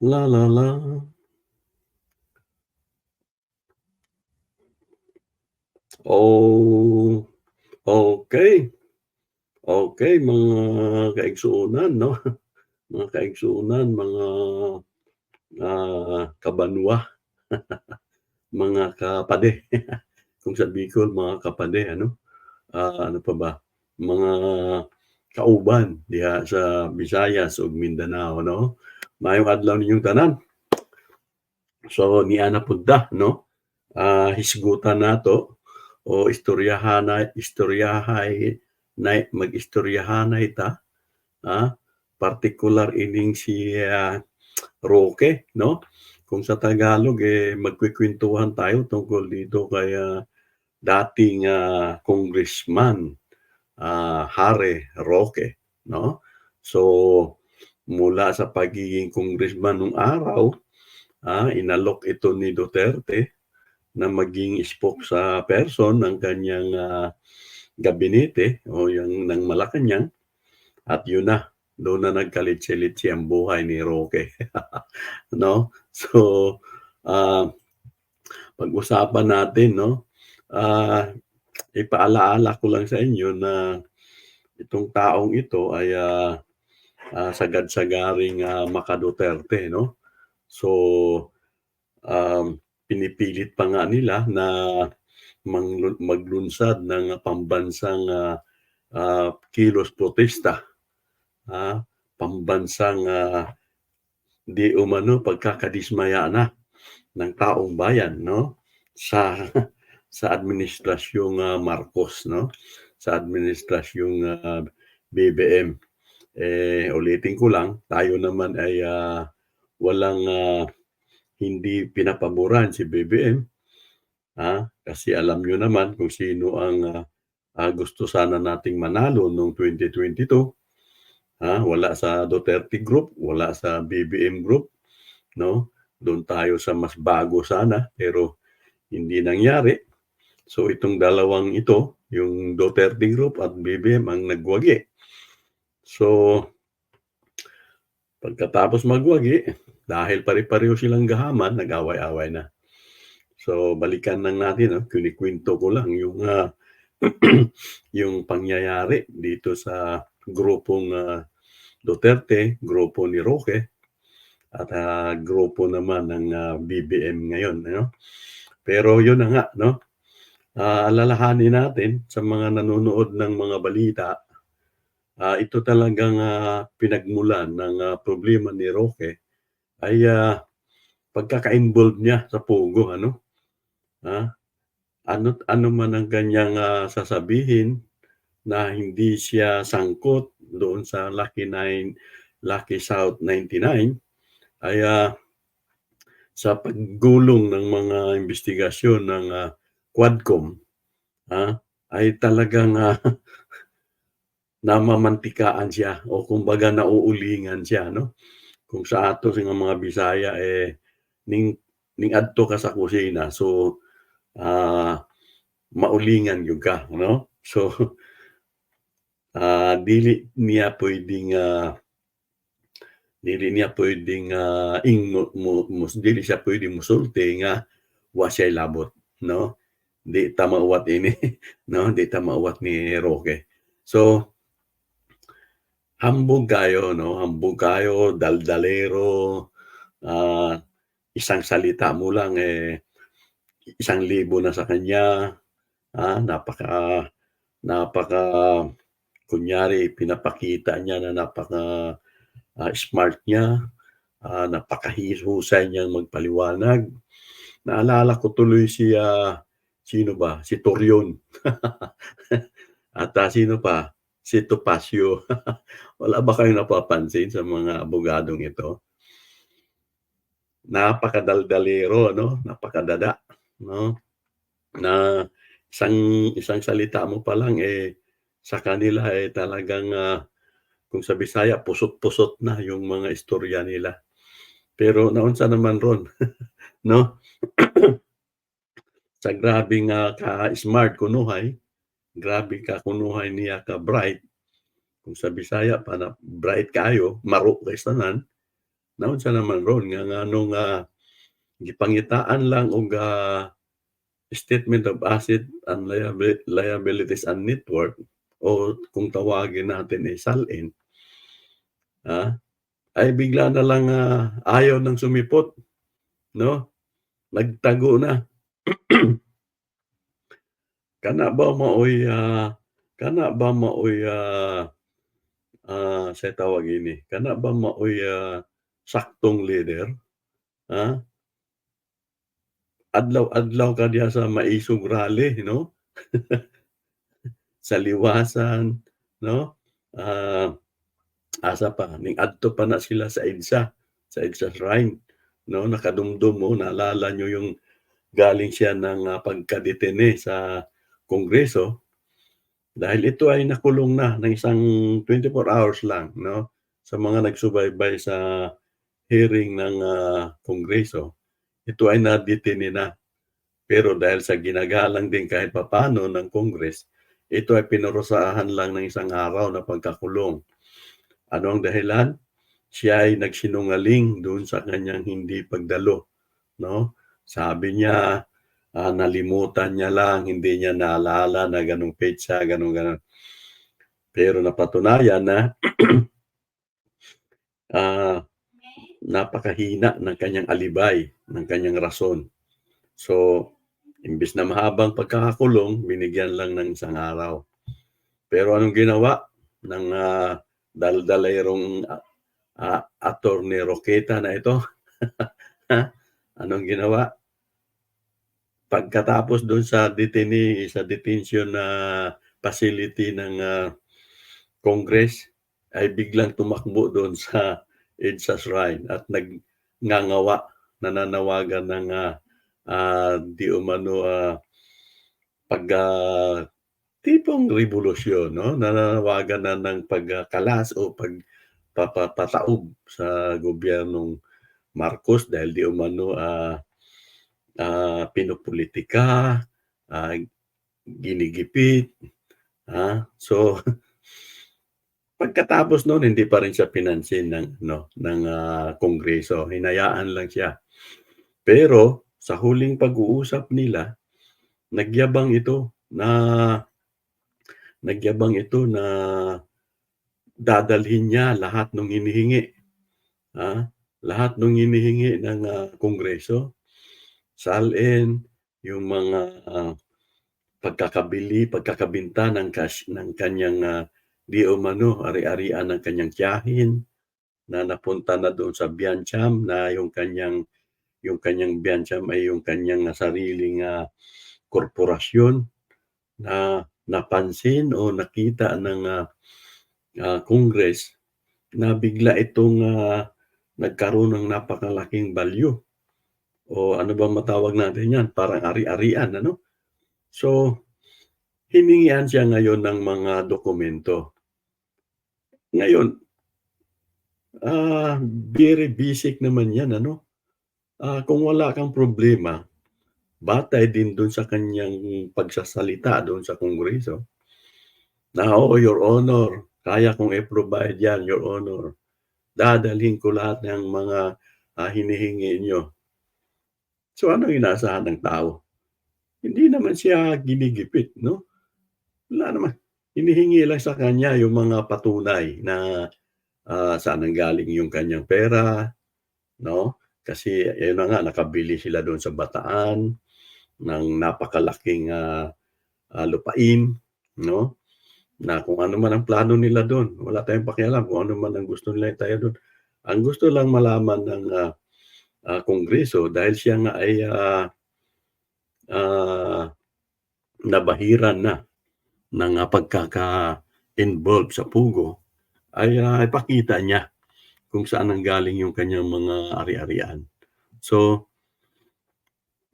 La, la, la. Oh, okey. Okey, mga kaigsuonan 'no, mga kaigsuonan, mga, ah, kabanwa, mga kapade, kung sa Bicol mga kapade ano, ah, ano pa ba, mga kauban diha sa Visayas ug Mindanao 'no. Maayong adlaw ninyong tanan. So, niana pud ta 'no, ah, hisgutan nato o istoryahanay istoryahay nay mag-istoryahanay ta, ah, partikular ining si, ah, Roque 'no. Kung sa Tagalog, eh, magkukuwentuhan tayo tungkol dito kay, ah, dating, ah, congressman, ah, Harry Roque 'no. So, mula sa pagiging congressman nung araw, ah, inalok ito ni Duterte na maging spokesperson ng kaniyang, ah, gabinete o yang ng Malacanang. At yun na, dun na nagkalitsi-litsi ang buhay ni Roque. 'no. So, ah, pag-usapan natin 'no, ah, ipaalaala ko lang sa inyo na itong taong ito ay, ah, ah, sagad-sagaring, ah, maka-Duterte 'no. So, um, pinipilit pa nga nila na maglunsad ng pambansang, ah, ah, kilos protesta, ah, pambansang, ah, di umano pagkakadismaya na ng taong bayan 'no, sa sa administrasyong, ah, Marcos 'no, sa administrasyong, ah, BBM. Eh, ulitin ko lang, tayo naman ay, ah, walang, ah, hindi pinapaboran si BBM, ah, kasi alam niyo naman kung sino ang, ah, ah, gusto sana nating manalo nung 2022, ah, wala sa Duterte Group, wala sa BBM Group 'no. Dun tayo sa mas bago sana pero hindi nangyari. So, itong dalawang ito, yung Duterte Group at BBM ang nagwagi. So pagkatapos magwagi, dahil pare-pareho silang gahaman, nag-away-away na. So, balikan lang natin 'no, kinukuwento ko lang yung, ah, yung pangyayari dito sa grupong, ah, Duterte, grupo ni Roque at, ah, grupo naman ng, ah, BBM ngayon ano. Pero yun na nga 'no, ah, alalahanin natin sa mga nanonood ng mga balita, ah, ito talagang, ah, pinagmulan ng, ah, problema ni Roque ay, ah, pagkaka-involved niya sa pogo ano. Ah, ano't ano man ang kaniyang, ah, sasabihin na hindi siya sangkot doon sa Lucky Nine Lucky South 99 ay, ah, sa paggulong ng mga imbestigasyon ng, ah, Quadcom, ah, ay talagang, ah, namamantikaan siya o kumbaga nauulingan siya 'no. Kung sa ato nga mga Bisaya, eh, ning ning adto ka sa kusina so, ah, maulingan gyud ka 'no. So, ah, dili niya puwedeng, ah, dili niya puwedeng, ah, ing mo mo dili siya puwedeng mosulti nga wa siya'y labot 'no. Di ta mauwat ini 'no, di ta mauwat ni Roque. So hambog kayo 'no, hambog kayo, daldalero, ah, isang salita mo lang, eh, 1,000 na sa kanya, ah, napaka napaka kunyari pinapakita niya na napaka, ah, smart niya, ah, napakahihusay niyang magpaliwanag. Naalala ko tuloy si, ah, sino ba, si Torion. At, ah, sino pa, si Topacio. Wala ba kayong napapansin sa mga abogadong ito? Napakadaldalero 'no, napakadada 'no, na isang isang salita mo pa lang, eh, sa kanila, eh, talagang, ah, kung sa Bisaya pusot-pusot na yung mga istorya nila. Pero naunsa naman ron 'no. Sa grabeng, ah, ka-smart kunuhay, grabe ka kunuhay niya ka-bright, kung sa Bisaya pa na bright kaayo, maro kay tanan, naunsa naman ron nga nganong, ah, gipangitaan lang og, ah, statement of asset and liabi liabilities and net worth o kung tawagin natin ay SALIN. Ah, ay bigla na lang, ah, ayaw ng sumipot, 'no? Nagtago na. Kana ba maoy, ah, kana ba maoy, ah, ah, say tawag ini, kana ba maoy, ah, saktong leader, ha? Adlaw-adlaw ka diha sa maisog rally 'no? Sa liwasan 'no, ah, asa pa? Ning-adto pa na sila sa EDSA, sa EDSA shrine 'no, nakadumdum mo naalala niyo yung galing siya ng, ah, pagka-detene sa Kongreso. Dahil ito ay nakulong na ng isang 24 hours lang 'no, sa mga nagsubaybay sa hearing ng, ah, Kongreso. Ito ay na-detene na. Pero dahil sa ginagalang din kahit papaano ng Congress, ito ay pinarusahan lang ng isang araw na pagkakulong. Ano ang dahilan? Siya ay nagsinungaling dun sa kanyang hindi pagdalo 'no. Sabi niya, ah, nalimutan niya lang, hindi niya naalala na ganong petsa, ganon, ganon. Pero napatunayan na ah, napakahina ng kanyang alibay, ng kanyang rason. So, imbes na mahabang pagkakakulong, binigyan lang ng isang araw. Pero anong ginawa ng, ah, daldalerong, ah, Attorney Roqueta na ito? Anong ginawa? Pagkatapos dun sa detene sa detention na facility ng, ah, Congress, ay biglang tumakbo dun sa EDSA shrine at nagngangawa, nananawagan ng, ah, ah, di umano, ah, pag, ah, tipong rebolusyon 'no, nananawagan na ng pagkalas o pagpapa pataob sa gobyernong Marcos dahil di umano, ah, ah, pinopolitika, ah, ginigipit, ah. So, pagkatapos nun hindi pa rin siya pinansin ng ano, ng, ah, Kongreso, hinayaan lang siya. Pero sa huling pag-uusap nila, nagyabang ito na nagyabang ito na dadalhin niya lahat nung hinihingi, ah, lahat nung hinihingi ng, ah, Kongreso, SALIN, yung mga, ah, pagkakabili, pagkakabenta ng cash ng kanyang, ah, di umano ari-arian ng kanyang tiyahin na napunta na dun sa Biancam na yung kanyang yung kanyang Biancam ay yung kanyang sariling, ah, korporasyon na napansin o nakita ng, ah, ah, Congress na bigla itong, ah, nagkaroon ng napakalaking value o ano bang matawag natin yan, parang ari-arian ano. So, hiningian siya ngayon ng mga dokumento. Ngayon, ah, very basic naman yan ano. Ah, kung wala kang problema, batay din dun sa kanyang pagsasalita dun sa Kongreso na, "Oo, Your Honor, kaya kong i-provide yan, Your Honor. Dadalhin ko lahat ng mga, ah, hinihingi niyo." So, anong inaasahan ng tao? Hindi naman siya ginigipit 'no. Wala naman, hinihingi lang sa kanya yung mga patunay na, ah, saan nanggaling yung kanyang pera 'no. Kasi ayun na nga nakabili sila dun sa Bataan ng napakalaking, ah, ah, lupain 'no, na kung ano man ang plano nila dun, wala tayong pakialam kung ano man ang gusto nila itayo dun. Ang gusto lang malaman ng, ah, ah, Kongreso dahil siya nga ay, ah, ah, nabahiran na ng, ah, pagkaka-involved sa pugo ay, ah, ipakita niya kung saan nanggaling yung kanyang mga ari-arian. So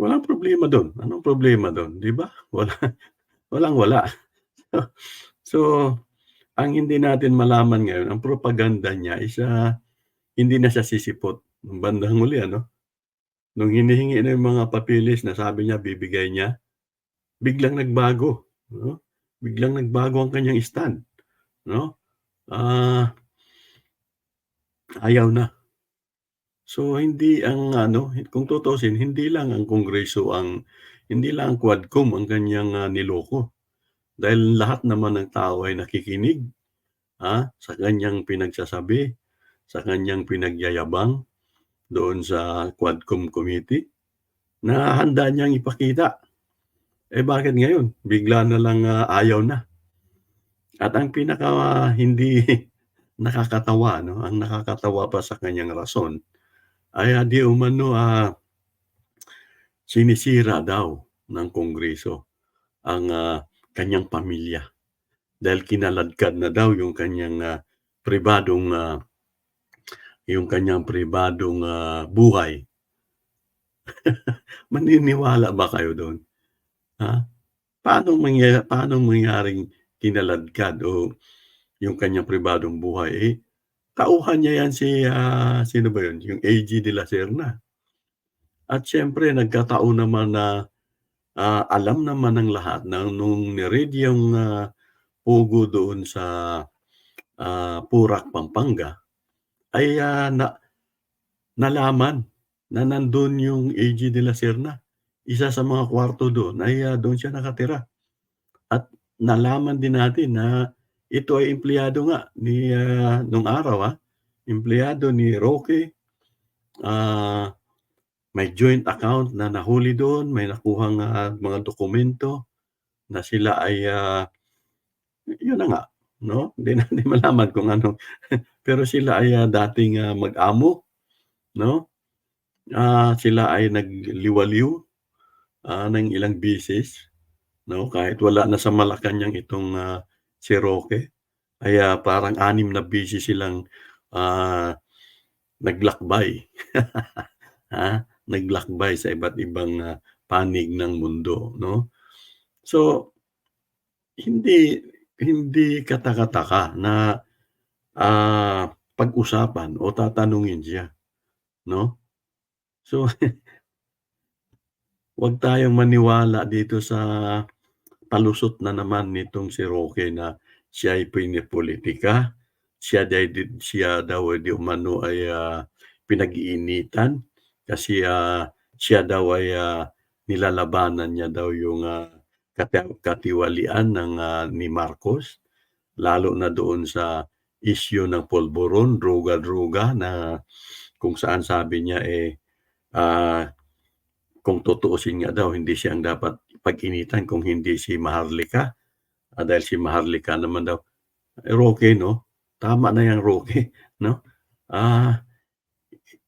walang problema dun, anong problema dun, 'di ba? Wala walang-wala. So, ang hindi natin malaman ngayon ang propaganda niya is, ah, hindi na siya sisipot nung bandang huli ano. Nung hinihingi na yung mga papeles na sabi niya bibigay niya, biglang nagbago 'no, biglang nagbago ang kanyang stand 'no. Ah ayaw na. So, hindi ang ano, kung tutuusin hindi lang ang Kongreso ang hindi lang ang Quadcom ang kaniyang, ah, niloko. Dahil lahat naman ng tao ay nakikinig, ah, sa kaniyang pinagsasabi, sa kaniyang pinagyayabang doon sa Quadcom committee na handa niyang ipakita. Eh, bakit ngayon bigla na lang, ah, ayaw na? At ang pinaka hindi nakakatawa 'no, ang nakakatawa pa sa kaniyang rason ay, ah, di umano, ah sinisira daw ng Kongreso ang, ah, kaniyang pamilya. Dahil kinaladkad na daw yung kaniyang, ah, pribadong, ah, yung kaniyang pribadong, ah, buhay. Maniniwala ba kayo dun? Ha? Paanong mangya paanong mangyaring kinaladkad o yung kaniyang pribadong buhay, eh, tauhan niya yan si, ah, sino ba yun, yung AG de la Serna. At siyempre nagkataon naman na, ah, alam naman ng lahat na nung ni-raid yung, ah, pogo doon sa, ah, Porac, Pampanga ay, ah, na nalaman na nandun yung AG de la Serna. Isa sa mga kwarto dun ay, ah, dun siya nakatira. At nalaman din natin na ito ay empleyado nga ni, ah, nung araw, ah, empleyado ni Roque. Ah, may joint account na nahuli dun, may nakuhang, ah, mga dokumento na sila ay, ah, yun na nga 'no, hindi natin malaman kung ano pero sila ay, ah, dating, ah, mag-amo 'no. Ah, sila ay nagliwaliw, ah, ng ilang beses 'no, kahit wala na sa Malacanang itong, ah, si Roque. Ay, ah, parang 6 na beses silang, ah, naglakbay. Ah, naglakbay sa iba't ibang, ah, panig ng mundo 'no. So hindi hindi kataka-taka na, ah, pag-usapan o tatanungin siya 'no. So 'wag tayong maniwala dito sa palusot na naman nitong si Roque na siya'y pinipolitika, siya day siya daw di umano ay, ah, pinag-iinitan kasi, ah, siya daw ay, ah, nilalabanan niya daw yung, kati katiwalian ng, ah, ni Marcos. Lalo na doon sa issue ng pulburon, droga-droga na kung saan sabi niya, eh, ah, kung tutuusin nga daw hindi siya ang dapat pag-initan kung hindi si Maharlika. Ah, dahil si Maharlika naman daw eh, Roque 'no, tama na yang Roque 'no. Ah,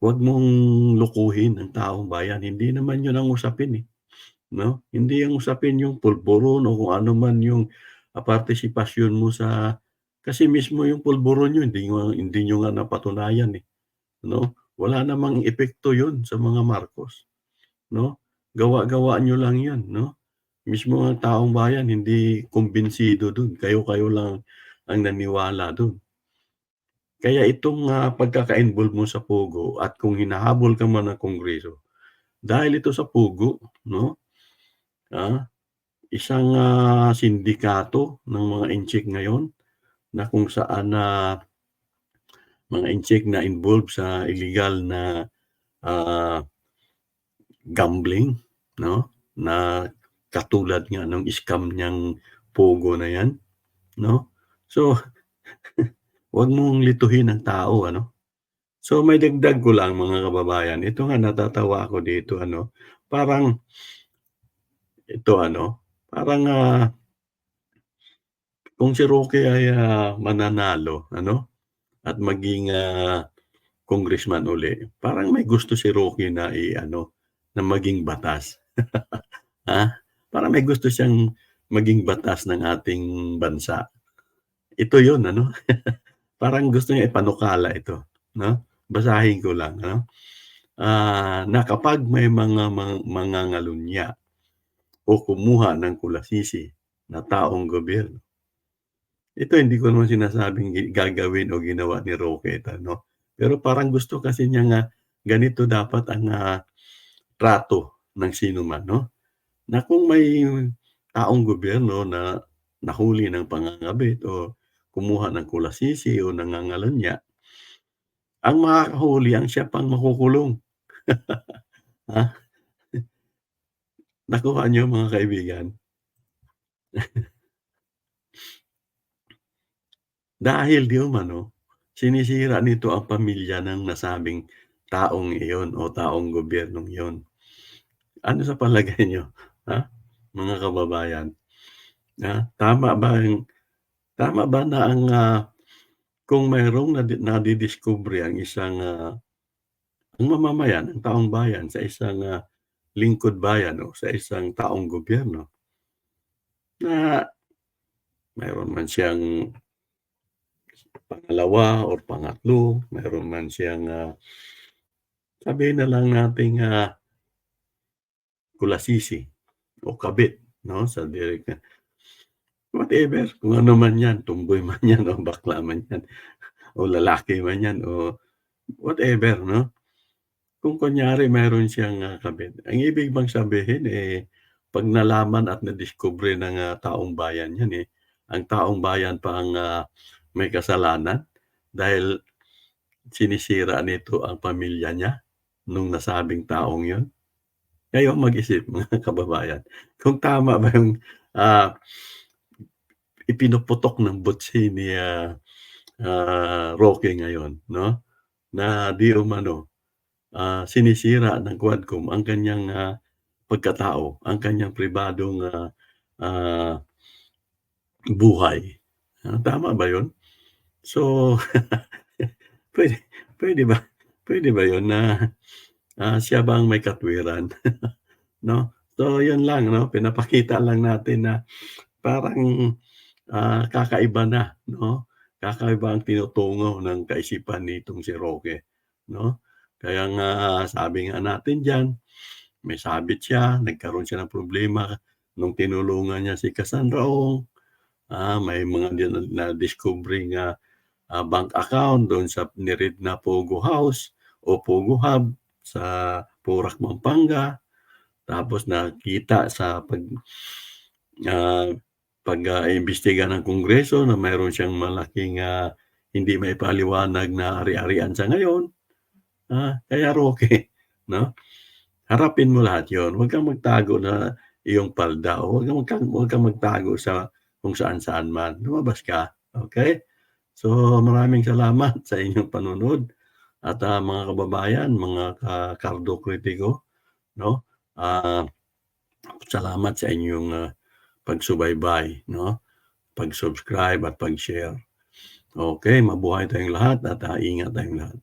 'wag mong lokohin ang taong bayan, hindi naman yun ang usapin, eh, 'no. Hindi ang usapin yung pulburon o kung ano man yung, ah, partisipasyon mo sa kasi mismo yung pulburon niyo hindi nga hindi niyo nga napatunayan, eh, 'no. Wala namang epekto yun sa mga Marcos 'no, gawa-gawa niyo lang yan 'no. Mismo ang taong bayan hindi kumbinsido dun, kayo-kayo lang ang naniwala dun. Kaya itong, ah, pagkaka-involve mo sa pogo at kung hinahabol ka man ng Kongreso, dahil ito sa pogo 'no, ah, isang, ah, sindikato ng mga inchik ngayon na kung saan na mga inchik na involved sa illegal na, ah gambling 'no, na katulad nga nung scam niyang pogo na yan 'no. So 'wag mong lituhin ang tao ano. So maidagdag ko lang mga kababayan, ito nga natatawa ako dito ano, parang ito ano, parang, ah kung si Roque ay, ah, mananalo ano at maging, ah, congressman uli, parang may gusto si Roque na i-ano, na maging batas. Ah, parang may gusto siyang maging batas ng ating bansa. Ito yun ano, parang gusto niya ipanukala ito 'no, basahin ko lang ano. Ah, na kapag may mga ma mangangalunya o kumuha ng kulasisi na taong gobyerno ito hindi ko naman sinasabing gagawin o ginawa ni Roque ito 'no, pero parang gusto kasi niya nga ganito dapat ang, ah, trato ng sinuman 'no, na kung may taong gobyerno na nahuli ng pangangabit o kumuha ng kulasisi o nangangalunya Ang makakahuli ang siya pang makukulong. Ha? Nakuha niyo mga kaibigan? Dahil di umano, sinisira nito ang pamilya ng nasabing taong iyon o taong gobyernong iyon. Ano sa palagay niyo, ha, mga kababayan? Ha, tama ba yung tama ba na ang, ah, kung mayroong nadidiskubre ang isang, ah, ang mamamayan, ang taong bayan sa isang, ah, lingkod bayan o sa isang taong gobyerno na mayroon man siyang pangalawa or pangatlo, mayroon man siyang, ah, sabihin na lang nating, ah kulasisi o kabit 'no, sa direkta. Whatever, kung ano man 'yan, tumboy man 'yan o bakla man 'yan o lalaki man 'yan o whatever 'no. Kung kunyari mayroon siyang, ah, kabit, ang ibig bang sabihin, eh, 'pag nalaman at nadiskubre ng, ah, taong bayan 'yan, eh, ang taong bayan pa ang, ah, may kasalanan dahil sinisira nito ang pamilya niya nung nasabing taong 'yun? Kayo mag-isip mga kababayan, kung tama ba yung, ah, ipinoputok ng butsi ni, ah, ah, Roque ngayon 'no, na di umano, ah, sinisira ng Quadcom ang kanyang, ah, pagkatao, ang kanyang pribadong, ah, ah, buhay. Ah, tama ba 'yun? So, puwede puwede ba puwede ba 'yun na, ah, siya ba ang may katwiran 'no? So 'yun lang 'no, pinapakita lang natin na parang, ah, kakaiba na 'no, kakaiba ang tinutungo ng kaisipan nitong si Roque 'no. Kaya nga sabi nga natin diyan, may sabit siya, nagkaroon siya ng problema nung tinulungan niya si Cassandra Ong, ah, may mga di nadiskubring, ah, bank account do'n sa ni-raid na Pogo House o Pogo Hub sa Porac, Pampanga. Tapos nakita sa pag, ah, pag, ah, imbestiga ng Kongreso na mayroon siyang malaking, ah, hindi maipaliwanag na ari-arian sa ngayon. Ah, kaya Roque 'no, harapin mo lahat 'yun, huwag kang magtago na iyong palda o huwag kang huwag kang magtago sa kung saan-saan man, lumabas ka, okey? So, maraming salamat sa inyong panonood at, ah, mga kababayan, mga ka-Cardo kritiko 'no, ah, salamat sa inyong, ah, pagsubaybay 'no, pag-subscribe at pag-share. Okey, mabuhay tayong lahat at, ah, ingat tayong lahat.